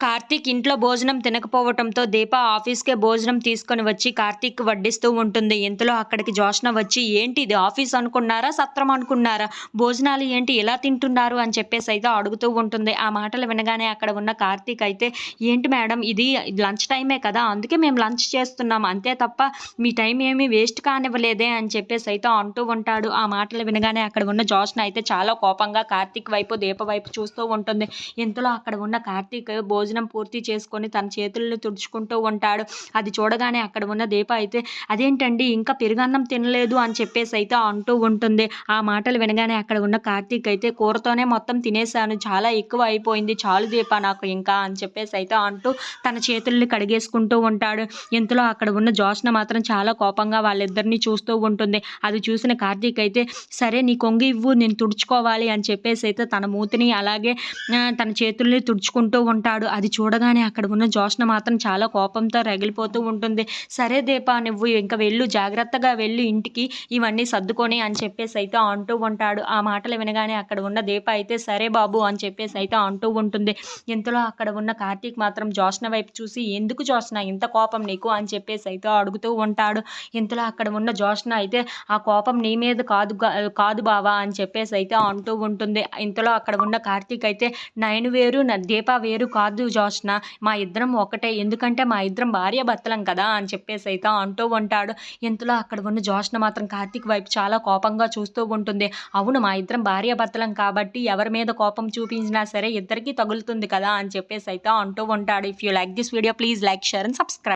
కార్తీక్ ఇంట్లో భోజనం తినకపోవటంతో దీప ఆఫీస్కే భోజనం తీసుకొని వచ్చి కార్తీక్ వడ్డిస్తూ ఉంటుంది. ఇంతలో అక్కడికి జోష్న వచ్చి ఏంటి ఇది ఆఫీస్ అనుకున్నారా? సత్రం అనుకున్నారా? భోజనాలు ఏంటి? ఎలా తింటున్నారు? అని చెప్పేసి అయితే అడుగుతూ ఉంటుంది. ఆ మాటలు వినగానే అక్కడ ఉన్న కార్తీక్ అయితే ఏంటి మేడం ఇది లంచ్ టైమే కదా అందుకే మేము లంచ్ చేస్తున్నాం. అంతే తప్ప మీ టైం ఏమీ వేస్ట్ కానివ్వలేదే అని చెప్పేసి అయితే అంటూ ఉంటాడు. ఆ మాటలు వినగానే అక్కడ ఉన్న జోష్న అయితే చాలా కోపంగా కార్తీక్ వైపు దీప వైపు చూస్తూ ఉంటుంది. ఇంతలో అక్కడ ఉన్న కార్తీక్ భోజనం భోజనం పూర్తి చేసుకొని తన చేతులను తుడుచుకుంటూ ఉంటాడు. అది చూడగానే అక్కడ ఉన్న దీప అయితే అదేంటండి ఇంకా పెరుగన్నం తినలేదు అని చెప్పేసి అయితే అంటూ ఉంటుంది. ఆ మాటలు వినగానే అక్కడ ఉన్న కార్తీక్ అయితే కూరతోనే మొత్తం తినేసాను చాలా ఎక్కువ అయిపోయింది చాలు దీప నాకు ఇంకా అని చెప్పేసి అయితే అంటూ తన చేతుల్ని కడిగేసుకుంటూ ఉంటాడు. ఇంతలో అక్కడ ఉన్న జోష్న మాత్రం చాలా కోపంగా వాళ్ళిద్దరిని చూస్తూ ఉంటుంది. అది చూసిన కార్తీక్ అయితే సరే నీ కొంగి ఇవ్వు నేను తుడుచుకోవాలి అని చెప్పేసి అయితే తన మూతిని అలాగే తన చేతుల్ని తుడుచుకుంటూ ఉంటాడు. అది చూడగానే అక్కడ ఉన్న జోష్న మాత్రం చాలా కోపంతో రగిలిపోతూ ఉంటుంది. సరే దీపా నువ్వు ఇంకా వెళ్ళు జాగ్రత్తగా వెళ్ళి ఇంటికి ఇవన్నీ సర్దుకొని అని చెప్పేసి అయితే అంటూ ఉంటాడు. ఆ మాటలు వినగానే అక్కడ ఉన్న దీప అయితే సరే బాబు అని చెప్పేసి అయితే అంటూ ఉంటుంది. ఇంతలో అక్కడ ఉన్న కార్తీక్ మాత్రం జోష్న వైపు చూసి ఎందుకు జోష్న? ఇంత కోపం నీకు? అని చెప్పేసి అయితే అడుగుతూ ఉంటాడు. ఇంతలో అక్కడ ఉన్న జోష్న అయితే ఆ కోపం నీ మీద కాదు కాదు బావా అని చెప్పేసి అయితే అంటూ ఉంటుంది. ఇంతలో అక్కడ ఉన్న కార్తీక్ అయితే నయను వేరు దీప వేరు కాదు జోష్న. మా ఇద్దరం ఒకటే. ఎందుకంటే మా ఇద్దరం భార్య భర్తలం కదా అని చెప్పేసి అయితే అంటూ ఉంటాడు. ఇంతలో అక్కడ ఉన్న జోష్న మాత్రం కార్తీక్ వైపు చాలా కోపంగా చూస్తూ ఉంటుంది. అవును మా ఇద్దరం భార్య భర్తలం కాబట్టి ఎవరి మీద కోపం చూపించినా సరే ఇద్దరికి తగులుతుంది కదా అని చెప్పేసి అయితే అంటూ ఉంటాడు. If you like this video please like share and subscribe